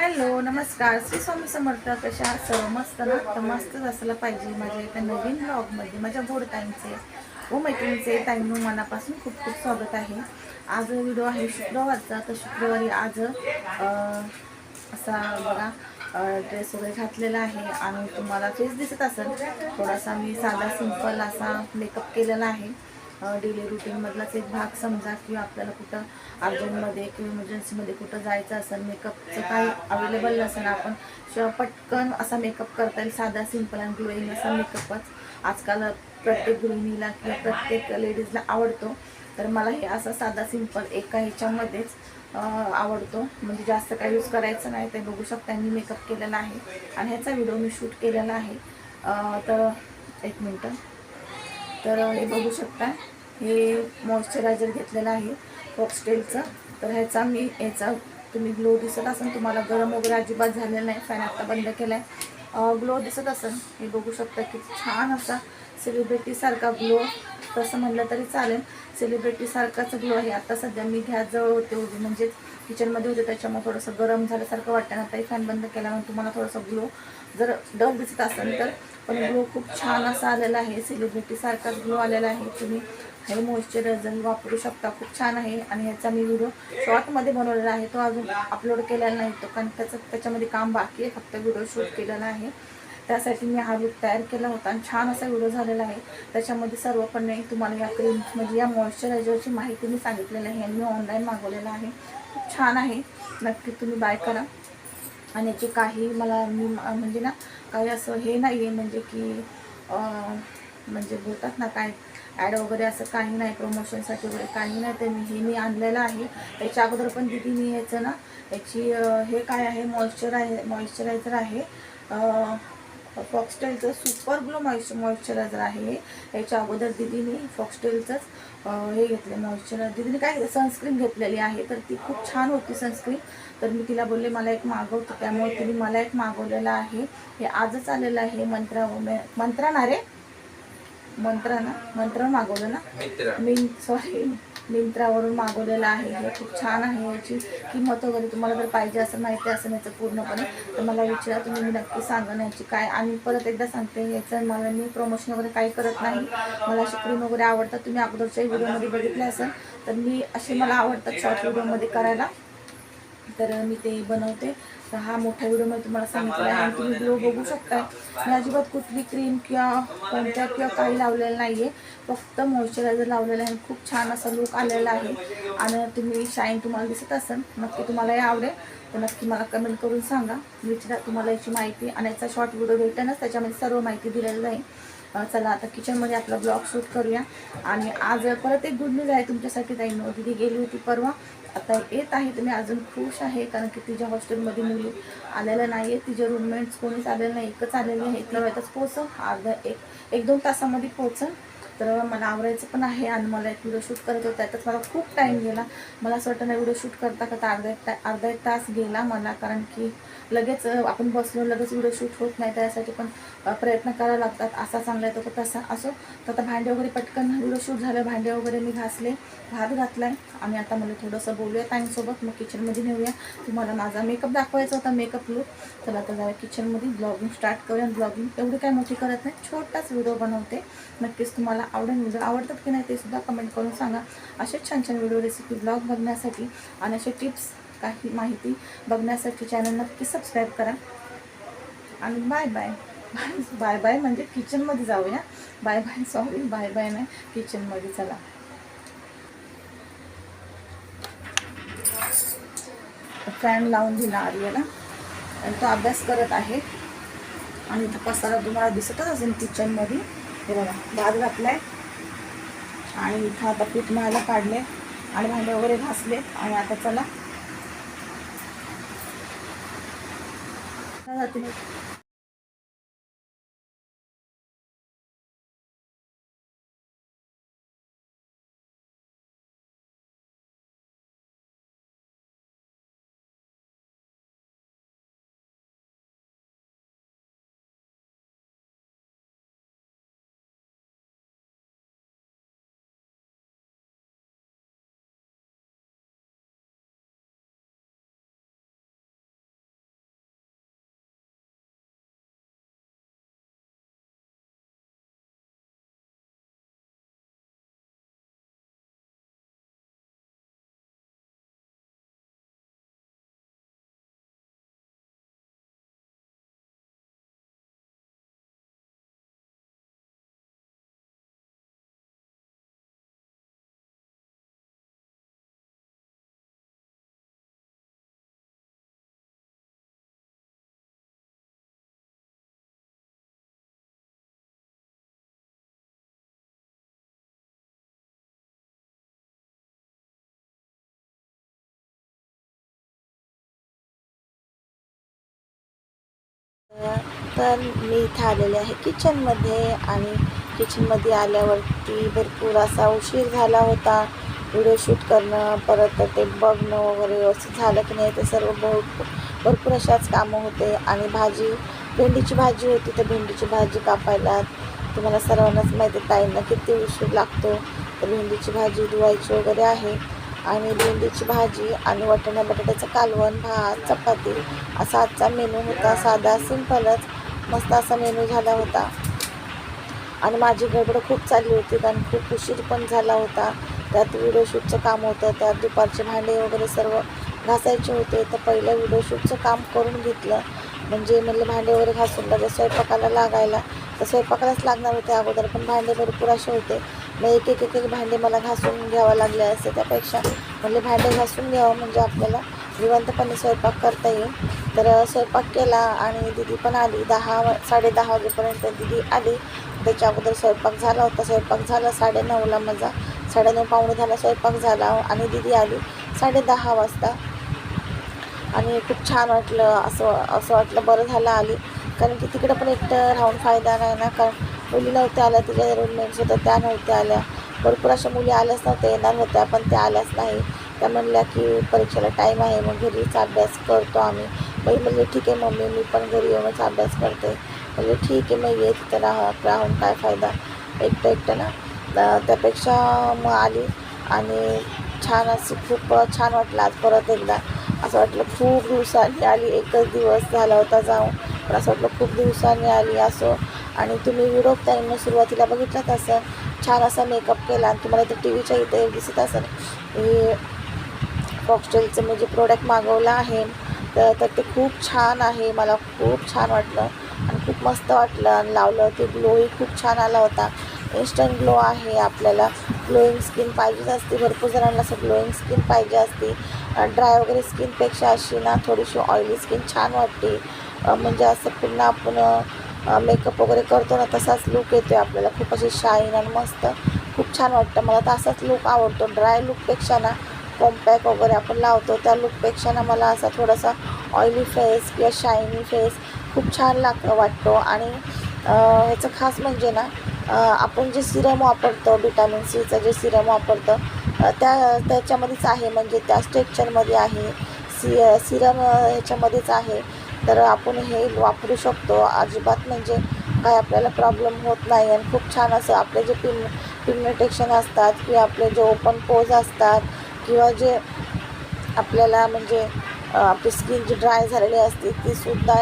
Hello नमस्कार. श्री स्वामी समर्थ कशा आहात? सर्व मस्त ना? तर मस्तच असलं पाहिजे माझ्या एका नवीन ब्लॉगमध्ये माझ्या गोड ताईंचे व मैत्रिणीचे ताईंनो मनापासून खूप खूप स्वागत आहे. आज व्हिडिओ आहे शुक्रवारचा. तर शुक्रवारी आज असा बघा ड्रेस वगैरे घातलेला आहे आणि तुम्हाला फेस दिसत असेल. थोडासा मी साधा सिंपल असा मेकअप केलेला आहे. डेली रुटीनमधलाच एक भाग समजा किंवा आपल्याला कुठं अर्जंटमध्ये किंवा इमर्जन्सीमध्ये कुठं जायचं असेल मेकअपचं काही अवेलेबल नसेल आपण शिवाय पटकन असा मेकअप करता येईल साधा सिंपल आणि ग्लोईंग असा मेकअपच आजकाल प्रत्येक गृहिणीला किंवा प्रत्येक लेडीजला आवडतो. तर मला हे असा साधा सिंपल एका ह्याच्यामध्येच आवडतो. म्हणजे जास्त काही यूज करायचं नाही ते बघू शकता मी मेकअप केलेला आहे. आणि ह्याचा व्हिडिओ मी शूट केलेला आहे. तर एक मिनटं. तर हे बघू शकता. हे मॉइश्चरायझर घेतलेलं आहे फॉक्सटेलचं तर ह्याचा मी ह्याचा तुम्ही ग्लो दिसत असेल तुम्हाला गरम वगैरे अजिबात झालेला नाही. फॅन आता बंद केला आहे ग्लो दिसत असेल हे बघू शकता की छान असा सेलिब्रिटीसारखा ग्लो तसं म्हणलं तरी चालेल. सेलिब्रिटीसारखाच ग्लो आहे. आता सध्या मी गॅसजवळ होते उभी. म्हणजेच किचनमध्ये होते. त्याच्यामुळे थोडंसं गरम झाल्यासारखं वाटतं. ना तरी फॅन बंद केल्यामुळे तुम्हाला थोडंसं ग्लो जर डल दिसत असेल तर पण ग्लो खूप छान असा आलेला आहे. सेलिब्रिटीसारखाच ग्लो आलेला आहे. तुम्ही हे मॉइश्चरायझर वापरू शकता. खूप छान आहे. आणि ह्याचा मी व्हिडिओ शॉर्टमध्ये बनवलेला आहे. तो अजून अपलोड केलेला नाही तो. कारण त्याचं त्याच्यामध्ये काम बाकी आहे. फक्त व्हिडिओ शूट केलेला आहे. त्यासाठी मी हा लुक तयार केला होता आणि छान असा व्हिडिओ झालेला आहे. त्याच्यामध्ये सर्वपणे तुम्हाला या क्रीम म्हणजे या मॉइश्चरायझरची माहिती मी सांगितलेली आहे आणि मी ऑनलाईन मागवलेलं आहे. खूप छान आहे. नक्की तुम्ही बाय करा. आणि याची काही मला मी म्हणजे ना काही असं हे नाही आहे म्हणजे की म्हणजे बोलतात ना काय ॲड वगैरे असं काही नाही प्रमोशनसाठी वगैरे काही नाही ते मी हे मी आणलेलं आहे. त्याच्या अगोदर पण दिदीने याचं ना याची हे काय आहे मॉइश्चर आहे. मॉइश्चरायझर आहे फॉक्सटेलचं सुपर ग्लो मॉइश्चर मॉइश्चरायझर आहे हे. याच्या अगोदर दिदीने फॉक्सटेलचंच हे घेतलं मॉइश्चर दिदीने काय सनस्क्रीन घेतलेली आहे तर ती खूप छान होती सनस्क्रीन तर मी तिला बोलले मला एक मागवतो. त्यामुळे तिने मला एक मागवलेलं आहे. हे आजच आलेलं आहे मंत्रा मंत्रा ना रे? मंत्रा ना? मंत्रा मागवलं ना? मिन सॉरी मिंत्रावरून मागवलेलं आहे. हे खूप छान आहे याची किंमत वगैरे तुम्हाला जर पाहिजे असं माहिती असेल याचं पूर्णपणे तर मला विचारा. तुम्ही मी नक्की सांगा ना याची काय. आणि परत एकदा सांगते याचं मला मी प्रमोशन वगैरे काही करत नाही. मला अशी क्रीम वगैरे आवडतात. तुम्ही अगोदरच्या व्हिडिओमध्ये बघितले असेल तर मी असे मला आवडतात शॉर्ट व्हिडिओमध्ये करायला. तर मी ते बनवते. तर हा मोठ्या व्हिडिओमध्ये तुम्हाला सांगितलं आहे. आणि तुम्ही व्हिडिओ बघू शकताय मी अजिबात कुठली क्रीम किंवा कोणत्या किंवा काही लावलेलं नाही आहे फक्त मॉइश्चरायझर लावलेलं आहे आणि खूप छान असा लुक आलेला आहे. आणि तुम्ही शाईन तुम्हाला दिसत असेल नक्की तुम्हाला हे आवडेल. तर नक्की मला कमेंट करून सांगा. विचारा तुम्हाला याची माहिती आणि याचा शॉर्ट व्हिडिओ भेटेनच. त्याच्यामध्ये सर्व माहिती दिलेली जाईल चला आता किचनमध्ये आपला ब्लॉग शूट करूया. आणि आज परत एक गुड न्यूज आहे तुमच्यासाठी ताई. दिदी गेली होती परवा. आता येत आहे. तुम्ही अजून खुश आहे कारण की तिच्या हॉस्टेलमध्ये मुली आलेल्या नाही आहेत तिचे रूममेट्स कोणीच आलेलं नाही. एकच आलेले आहे. इथल्या वेळेतच पोचन अर्धा एक एक दोन तासामध्ये पोचल. तर मला आवरायचं पण आहे आणि मला एक व्हिडिओ शूट करत होता. त्यात मला खूप टाईम गेला. मला असं वाटतं ना व्हिडिओ शूट करता करता अर्धा एक ता अर्धा एक तास गेला मला कारण की लगेच आपण बसलो लगेच व्हिडिओ शूट होत नाही. त्यासाठी पण प्रयत्न करावे लागतात. असा चांगला येतो का तसा असो. तर आता भांडे वगैरे पटकन व्हिडिओ शूट झालं. भांडे वगैरे मी घासले भात आहे आणि आता मला थोडंसं बोलूया ताईंसोबत मग किचनमध्ये नेऊया. तुम्हाला माझा मेकअप दाखवायचा होता मेकअप लुक चला आता जरा किचनमध्ये ब्लॉगिंग स्टार्ट करूया. ब्लॉगिंग एवढी काय मोठी करत नाही. छोटाच व्हिडिओ बनवते. नक्कीच तुम्हाला आवडेल म्हणजे जर आवडतात की नाही ते सुद्धा कमेंट करून सांगा. असेच छान छान व्हिडिओ रेसिपी ब्लॉग बघण्यासाठी आणि असे टिप्स काही माहिती बघण्यासाठी चॅनल नक्की सबस्क्राईब करा. आणि बाय बाय बाय बाय म्हणजे किचनमध्ये जाऊया. Bye bye sorry bye bye नाही. किचनमध्ये चला. फॅन लावून दिला आर्यला. आणि तो अभ्यास करत आहे. आणि इथं तुम्हाला दिसतच असेल किचनमध्ये हे बघा भात आहे आणि इथं आता पीठ मळायला काढले आणि भांडे वगैरे घासले. आणि आता चला. तर मी इथं आलेले आहे किचनमध्ये आणि किचनमध्ये आल्यावरती भरपूर असा उशीर झाला होता. व्हिडिओ शूट करणं परत ते बघणं वगैरे व्यवस्थित झालं की नाही ते सर्व भरपूर भरपूर अशाच कामं होते. आणि भाजी भेंडीची भाजी होती तर भेंडीची भाजी कापायला तुम्हाला सर्वांनाच माहिती आहे ताईंना किती उशीर लागतो. तर भेंडीची भाजी धुवायची वगैरे आहे. आणि भेंडीची भाजी आणि वाटाणा बटाट्याचं कालवण भात चपाती असा आजचा मेनू होता. साधा सिंपलच मस्त असा मेनू झाला होता. आणि माझी गडबड खूप चालली होती कारण खूप उशीर पण झाला होता. त्यात व्हिडिओ शूटचं काम होतं. त्यात दुपारचे भांडे वगैरे सर्व घासायचे होते. तर पहिलं व्हिडिओ शूटचं काम करून घेतलं. म्हणजे म्हणलं भांडे वगैरे घासून लागले स्वयंपाकाला लागायला. तर स्वयंपाकालाच लागणार होते अगोदर पण भांडे भरपूर असे होते. मग एक एक एक एक भांडे मला घासून घ्यावं लागले असते. त्यापेक्षा म्हणजे भांडे घासून घ्यावं म्हणजे आपल्याला जिवंतपणे स्वयंपाक करता येईल. तर स्वयंपाक केला आणि दिदी पण आली. दहा वा- साडे दहा वाजेपर्यंत दिदी आली. त्याच्या अगोदर स्वयंपाक झाला होता. स्वयंपाक झाला साडे नऊला माझा. साडेनऊ पावणे झाला स्वयंपाक झाला आणि दिदी आली साडे दहा वाजता. आणि खूप छान वाटलं. असं असं वाटलं बरं झालं आली. कारण की तिकडं पण एकटं राहून फायदा नाही ना. कारण मुली नव्हत्या आल्या तिच्या रूममेट्स होत्या त्या नव्हत्या आल्या. भरपूर अशा मुली आल्याच नव्हत्या येणार होत्या पण त्या आल्याच नाही. त्या म्हणल्या की परीक्षेला टाईम आहे मग घरीच अभ्यास करतो आम्ही. मग म्हणजे ठीक आहे मम्मी मी पण घरी येऊनच अभ्यास करते. म्हणजे ठीक आहे मग ये तिथं राहा राहून काय फायदा? एकटं एकटं ना. त्यापेक्षा मग आली आणि छान असं खूप छान वाटलं आज परत एकदा. असं वाटलं खूप दिवसांनी आली एकच दिवस झाला होता जाऊन. पण असं वाटलं खूप दिवसांनी आली असो आणि तुम्ही व्हिडिओ टाईमनं सुरुवातीला बघितलाच असं छान असा मेकअप केला आणि तुम्हाला ते टी व्हीच्या इथे दिसत असेल. हे फॉक्सटेलचं मी जे प्रोडक्ट मागवलं आहे. तर तर ते खूप छान आहे. मला खूप छान वाटलं आणि खूप मस्त वाटलं आणि लावलं. ते ग्लोही खूप छान आला होता. इन्स्टंट ग्लो आहे आपल्याला. ग्लोईंग स्किन पाहिजेच असते. भरपूर जणांना असं ग्लोईंग स्किन पाहिजे असते. ड्राय वगैरे स्किनपेक्षा अशी ना थोडीशी ऑइली स्किन छान वाटते. म्हणजे असं पूर्ण आपण मेकअप वगैरे करतो ना तसाच लुक येतो आहे आपल्याला. खूप अशी शाईन आणि मस्त. खूप छान वाटतं. मला तसाच लूक लुक आवडतो. ड्राय लुकपेक्षा ना कॉम्पॅक वगैरे आपण लावतो. त्या लुकपेक्षा ना मला असा थोडासा ऑइली फेस किंवा शायनी फेस खूप छान लाग वाटतो. आणि ह्याचं खास म्हणजे ना आपण जे सिरम वापरतो विटॅमिन सीचं जे सिरम वापरतो त्या त्याच्यामध्येच आहे. म्हणजे त्या स्ट्रेक्चरमध्ये आहे. सी सिरम ह्याच्यामध्येच आहे. तर आपण हे वापरू शकतो. अजिबात म्हणजे काय आपल्याला प्रॉब्लेम होत नाही. आणि खूप छान असं आपले जे पिन पिग्मेंटेशन असतात किंवा आपले जे ओपन पोज असतात किंवा जे आपल्याला म्हणजे आपली स्किन जी ड्राय झालेली असते ती सुद्धा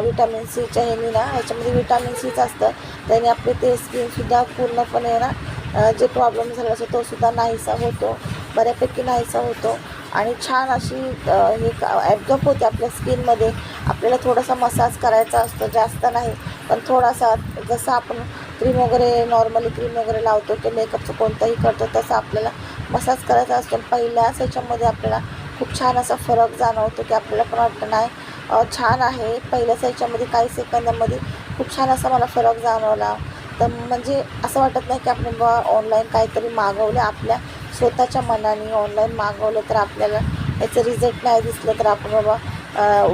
विटॅमिन सीच्या ह्यानी ना ह्याच्यामध्ये विटॅमिन सीच असतं. त्याने आपले ते स्किनसुद्धा पूर्णपणे ना जे प्रॉब्लेम झाला असतो तोसुद्धा नाहीसा होतो. बऱ्यापैकी नाहीसा होतो. आणि छान अशी हे ॲब्झॉर्ब होते आपल्या स्किनमध्ये आपल्याला थोडासा मसाज करायचा असतो जास्त नाही. पण थोडासा जसं आपण क्रीम वगैरे नॉर्मली क्रीम वगैरे लावतो किंवा मेकअपचं कोणताही करतो तसं आपल्याला मसाज करायचा असतो. पहिल्याच ह्याच्यामध्ये आपल्याला खूप छान असा फरक जाणवतो की आपल्याला पण वाटतं नाही छान आहे. पहिल्याच ह्याच्यामध्ये काही सेकंदामध्ये खूप छान असा मला फरक जाणवला. तर म्हणजे असं वाटत नाही की आपण बा ऑनलाईन काहीतरी मागवलं आपल्या स्वतःच्या मनाने ऑनलाईन मागवलं तर आपल्याला याचं रिझल्ट नाही दिसलं तर आपण बाबा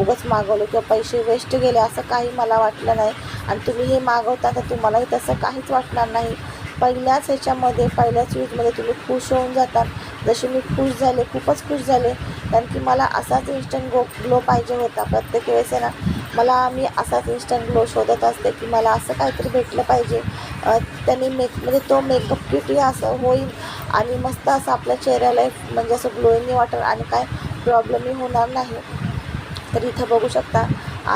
उगाच मागवलं किंवा पैसे वेस्ट गेले असं काही मला वाटलं नाही. आणि तुम्ही हे मागवता तर तुम्हालाही तसं काहीच वाटणार नाही. पहिल्याच ह्याच्यामध्ये पहिल्याच यूजमध्ये तुम्ही खुश होऊन जातात जसे मी खुश झाले खूपच खुश झाले. कारण की मला असाच इन्स्टंट गो ग्लो पाहिजे होता. प्रत्येक वेळेस आहे ना मला मी असाच इन्स्टंट ग्लो शोधत असते की मला असं काहीतरी भेटलं पाहिजे. त्यांनी मेक म्हणजे तो मेकअप किटही असं होईल आणि मस्त असं आपल्या चेहऱ्याला म्हणजे असं ग्लोईंग वाटेल आणि काय प्रॉब्लेमही होणार नाही. तर इथं बघू शकता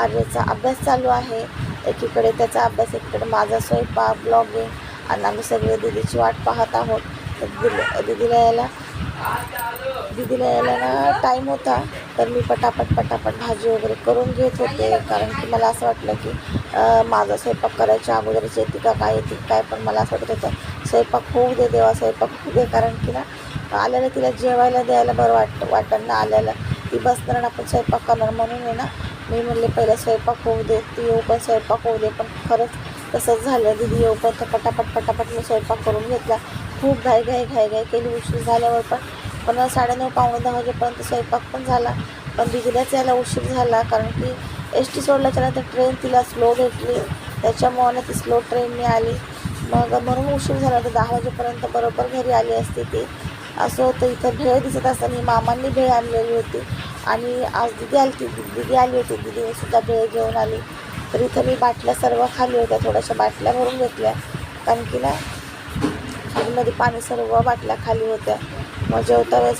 आर्यचा अभ्यास चालू आहे. एकीकडे त्याचा अभ्यास एकीकडे माझा स्वयंपाक ब्लॉगिंग आणि आम्ही सगळे दिदीची वाट पाहत आहोत. तर दिदी दिदीला यायला दिदीला यायला ना टाईम होता तर मी पटापट पटापट भाजी वगैरे करून घेत होते. कारण की मला असं वाटलं की माझा स्वयंपाक करायच्या अगोदरच येते का काय येते काय? पण मला असं वाटत होतं स्वयंपाक होऊ दे देवा स्वयंपाक होऊ दे. कारण की ना आल्याला तिला जेवायला द्यायला बरं वाटतं वाटणं ना आल्याला. ती बसणार आणि आपण स्वयंपाक करणार. म्हणून आहे ना मी म्हणले पहिला स्वयंपाक होऊ दे ती येऊ पण स्वयंपाक होऊ दे पण खरंच तसंच झालं. दिदी येऊ पण तर पटापट पटापट मी स्वयंपाक करून घेतला. खूप घाई घाई घाई घाई केली उशीर झाल्यावर पण. पण साडेनऊ पावणे दहा वाजेपर्यंत स्वयंपाक पण झाला. पण दिदीलाच यायला उशीर झाला कारण की एस टी सोडल्याच्या नंतर ट्रेन तिला स्लो भेटली. त्याच्यामुळे ती स्लो ट्रेनने आली. मग म्हणून उशीर झाला. तर दहा वाजेपर्यंत बरोबर घरी आली असते ती. असं होतं इथं भेळ दिसत असताना मामांनी भेळ आणलेली होती. आणि आज दिदी आली ती दिदी आली होती दिदीने सुद्धा भेळ घेऊन आली. तर इथं मी बाटल्या सर्व खाली होत्या थोड्याशा बाटल्या भरून घेतल्या. कारण की ना खालीमध्ये पाणी सर्व बाटल्या खाली होत्या. मग जेवता वेळेस